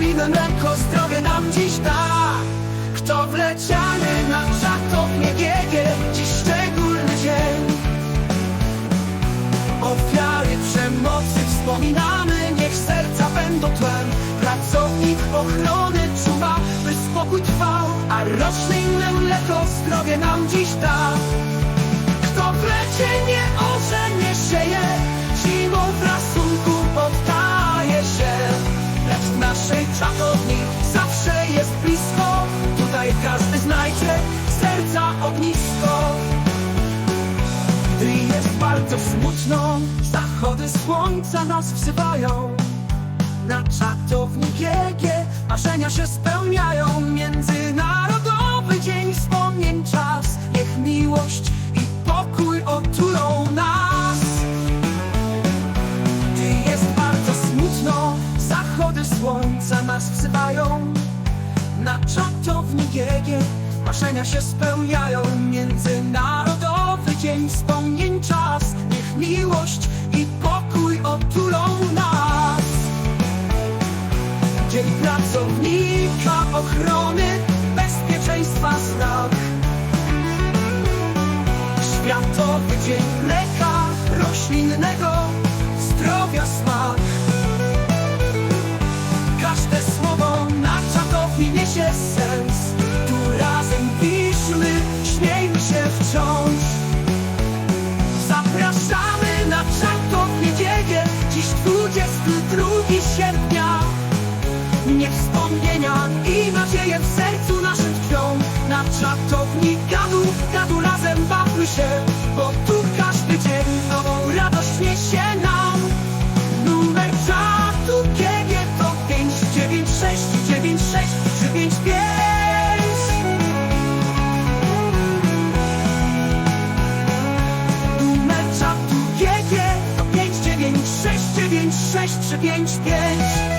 piwem lekko zdrowie nam dziś da. Kto wleciany na czatownie biegnie Dziś szczególny dzień. Ofiary przemocy wspominamy Niech serca będą tłem. Pracownik ochrony czuwa By spokój trwał A roślinne mleko zdrowie nam dziś da. Kto wlecie nie naszej czatowni zawsze jest blisko, tutaj każdy znajdzie serca ognisko. Gdy jest bardzo smutno, zachody słońca nas wzywają. Na czatowni GG marzenia się spełniają Międzynarodowy słońca nas wzywają. Na czatowni GG marzenia się spełniają. Międzynarodowy Dzień Wspomnień czas Niech miłość i pokój otulą nas. Dzień pracownika ochrony bezpieczeństwa znak. Światowy Dzień mleka roślinnego piszmy, śmiejmy się wciąż. Zapraszamy na czatownię dzieje Dziś 22 sierpnia. Niech wspomnienia i nadzieje w sercu naszym tkwią. Na czatowni gadu, gadu razem bawmy się Bo tu każdy dzień nową radość niesie trzy pięć pięć.